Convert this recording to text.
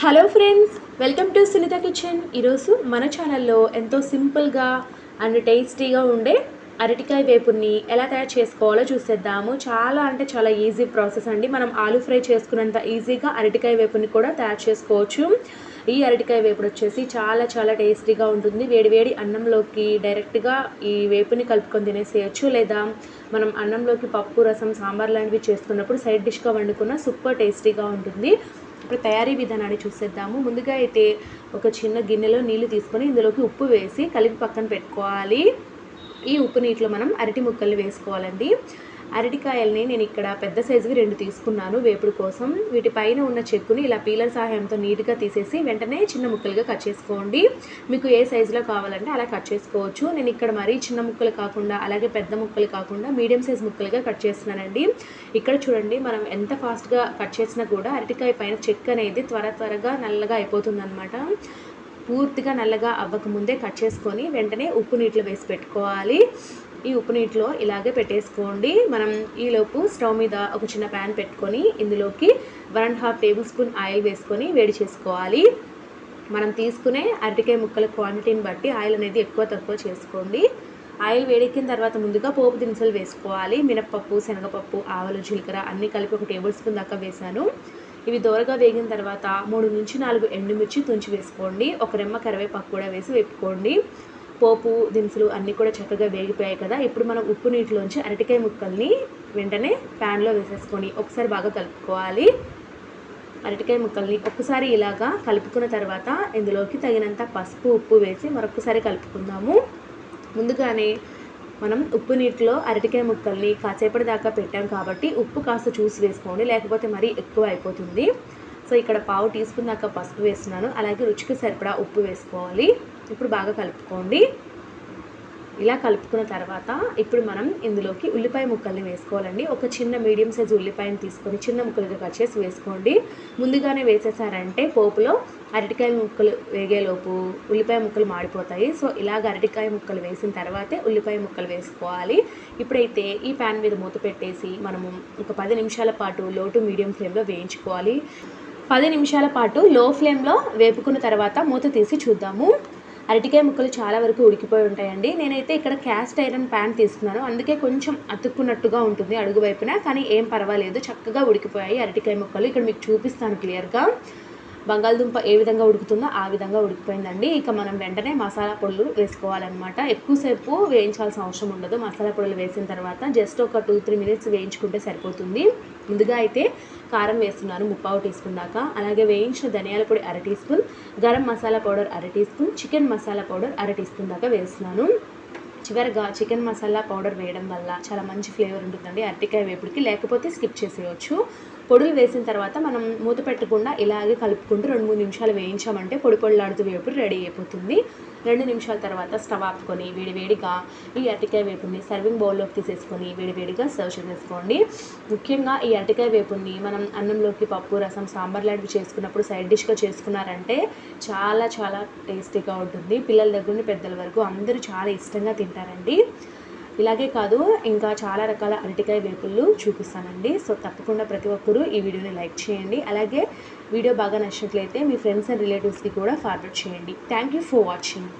Hello friends welcome to Sunitha kitchen. ఈరోజు మన ఛానల్లో ఎంతో సింపుల్గా అండ్ టేస్టీగా ఉండే అరటికాయ వేపుని ఎలా తయారు చేసుకోవాలో చూసేద్దాము. చాలా అంటే చాలా ఈజీ ప్రాసెస్ అండి. మనం ఆలు ఫ్రై చేసుకున్నంత ఈజీగా అరటికాయ వేపుని కూడా తయారు చేసుకోవచ్చు. ఈ అరటికాయ వేపుడు వచ్చేసి చాలా చాలా టేస్టీగా ఉంటుంది. వేడివేడి అన్నంలోకి డైరెక్ట్గా ఈ వేపుని కలుపుకొని తినేసేయచ్చు. లేదా మనం అన్నంలోకి పప్పు రసం సాంబార్ లాంటివి చేసుకున్నప్పుడు సైడ్ డిష్గా వండుకున్న సూపర్ టేస్టీగా ఉంటుంది. ఇప్పుడు తయారీ విధానాన్ని చూసేద్దాము. ముందుగా అయితే ఒక చిన్న గిన్నెలో నీళ్ళు తీసుకొని ఇందులోకి ఉప్పు వేసి కలిపి పక్కన పెట్టుకోవాలి. ఈ ఉప్పు నీటిలో మనం అరటి ముక్కలు వేసుకోవాలండి. అరటికాయల్ని నేను ఇక్కడ పెద్ద సైజువి రెండు తీసుకున్నాను వేపుడు కోసం. వీటి పైన ఉన్న చెక్కుని ఇలా పీలర్ సహాయంతో నీట్గా తీసేసి వెంటనే చిన్న ముక్కలుగా కట్ చేసుకోండి. మీకు ఏ సైజులో కావాలంటే అలా కట్ చేసుకోవచ్చు. నేను ఇక్కడ మరీ చిన్న ముక్కలు కాకుండా అలాగే పెద్ద ముక్కలు కాకుండా మీడియం సైజ్ ముక్కలుగా కట్ చేస్తున్నానండి. ఇక్కడ చూడండి మనం ఎంత ఫాస్ట్గా కట్ చేసినా కూడా అరటికాయ పైన చెక్ అనేది త్వర త్వరగా నల్లగా అయిపోతుంది పూర్తిగా నల్లగా అవ్వకముందే కట్ చేసుకొని వెంటనే ఉప్పు నీటిలో వేసి పెట్టుకోవాలి. ఈ ఉప్పు నీటిలో ఇలాగే పెట్టేసుకోండి. మనం ఈలోపు స్టవ్ మీద ఒక చిన్న ప్యాన్ పెట్టుకొని ఇందులోకి one and half tablespoon oil వేసుకొని వేడి చేసుకోవాలి. మనం తీసుకునే అరటికాయ ముక్కల క్వాంటిటీని బట్టి ఆయిల్ అనేది ఎక్కువ తక్కువ చేసుకోండి. ఆయిల్ వేడెక్కిన తర్వాత ముందుగా పోపు దినుసులు వేసుకోవాలి. మినప్పప్పు శనగపప్పు ఆవలు జీలకర్ర అన్నీ కలిపి ఒక టేబుల్ స్పూన్ దాకా వేసాను ఇవి దోరగా వేగిన తర్వాత మూడు నుంచి నాలుగు ఎండుమిర్చి తుంచి వేసుకోండి. ఒక రెమ్మ కరివేపాకు కూడా వేసి వేపుకోండి. పోపు దినుసులు అన్నీ కూడా చక్కగా వేగిపోయాయి కదా. ఇప్పుడు మనం ఉప్పు నీటిలోంచి అరటికాయ ముక్కల్ని వెంటనే ప్యాన్లో వేసేసుకొని ఒకసారి బాగా కలుపుకోవాలి. అరటికాయ ముక్కల్ని ఒక్కసారి ఇలాగా కలుపుకున్న తర్వాత ఇందులోకి తగినంత పసుపు ఉప్పు వేసి మరొకసారి కలుపుకుందాము. ముందుగానే మనం ఉప్పు నీటిలో అరటికాయ ముక్కల్ని కాసేపటి దాకా పెట్టాం కాబట్టి ఉప్పు కాస్త చూసి వేసుకోండి లేకపోతే మరీ ఎక్కువ అయిపోతుంది. సో ఇక్కడ పావు టీ స్పూన్ దాకా పసుపు వేస్తున్నాను. అలాగే రుచికి సరిపడా ఉప్పు వేసుకోవాలి. ఇప్పుడు బాగా కలుపుకోండి. ఇలా కలుపుకున్న తర్వాత ఇప్పుడు మనం ఇందులోకి ఉల్లిపాయ ముక్కల్ని వేసుకోవాలండి. ఒక చిన్న మీడియం సైజు ఉల్లిపాయని తీసుకొని చిన్న ముక్కలుగా కట్ చేసి వేసుకోండి. ముందుగానే వేసేసారంటే పోపులో అరటికాయ ముక్కలు వేగేలోపు ఉల్లిపాయ ముక్కలు మాడిపోతాయి. సో ఇలాగ అరటికాయ ముక్కలు వేసిన తర్వాతే ఉల్లిపాయ ముక్కలు వేసుకోవాలి. ఇప్పుడైతే ఈ ప్యాన్ మీద మూత పెట్టేసి మనము ఒక పది నిమిషాల పాటు లో టు మీడియం ఫ్లేమ్లో వేయించుకోవాలి. పది నిమిషాల పాటు లో ఫ్లేమ్లో వేపుకున్న తర్వాత మూత తీసి చూద్దాము. అరటికాయ ముక్కలు చాలా వరకు ఉడికిపోయి ఉంటాయండి. నేనైతే ఇక్కడ క్యాస్ట్ ఐరన్ ప్యాన్ తీసుకున్నాను. అందుకే కొంచెం అతుక్కున్నట్టుగా ఉంటుంది అడుగు వైపున కానీ ఏం పర్వాలేదు. చక్కగా ఉడికిపోయాయి అరటికాయ ముక్కలు. ఇక్కడ మీకు చూపిస్తాను క్లియర్గా. బంగాళదుంప ఏ విధంగా ఉడుకుతుందో ఆ విధంగా ఉడికిపోయిందండి. ఇక మనం వెంటనే మసాలా పొడులు వేసుకోవాలన్నమాట. ఎక్కువసేపు వేయించాల్సిన అవసరం ఉండదు. మసాలా పొడులు వేసిన తర్వాత జస్ట్ ఒక టూ త్రీ మినిట్స్ వేయించుకుంటే సరిపోతుంది. ముందుగా అయితే కారం వేస్తున్నాను ముప్పావు టీ స్పూన్ దాకా. అలాగే వేయించిన ధనియాల పొడి అర teaspoon garam masala powder అర teaspoon chicken masala powder అర టీ స్పూన్ దాకా వేస్తున్నాను. చివరిగా చికెన్ మసాలా పౌడర్ వేయడం వల్ల చాలా మంచి ఫ్లేవర్ ఉంటుందండి. అరటికాయ వేపుడికి లేకపోతే స్కిప్ చేసేయచ్చు. పొడులు వేసిన తర్వాత మనం మూత పెట్టకుండా ఇలాగే కలుపుకుంటూ రెండు మూడు నిమిషాలు వేయించామంటే పొడి పొడిలాడుతూ వేపుడు రెడీ అయిపోతుంది. రెండు నిమిషాల తర్వాత స్టవ్ ఆపుకొని వేడివేడిగా ఈ అరటికాయ వేపుని సర్వింగ్ బౌల్లోకి తీసేసుకొని వేడివేడిగా సర్వ్ చేసేసుకోండి. ముఖ్యంగా ఈ అరటికాయ వేపుని మనం అన్నంలోకి పప్పు రసం సాంబార్ లాంటివి చేసుకున్నప్పుడు సైడ్ డిష్గా చేసుకున్నారంటే చాలా చాలా టేస్టీగా ఉంటుంది. పిల్లల దగ్గర నుండి పెద్దల వరకు అందరూ చాలా ఇష్టంగా తింటారండి. ఇలాగే కాదు ఇంకా చాలా రకాల అరటికాయ వేపుళ్ళు చూపిస్తానండి. సో తప్పకుండా ప్రతి ఒక్కరూ ఈ వీడియోని లైక్ చేయండి. అలాగే వీడియో బాగా నచ్చినట్లయితే మీ ఫ్రెండ్స్ అండ్ రిలేటివ్స్కి కూడా ఫార్వర్డ్ చేయండి. Thank you for watching.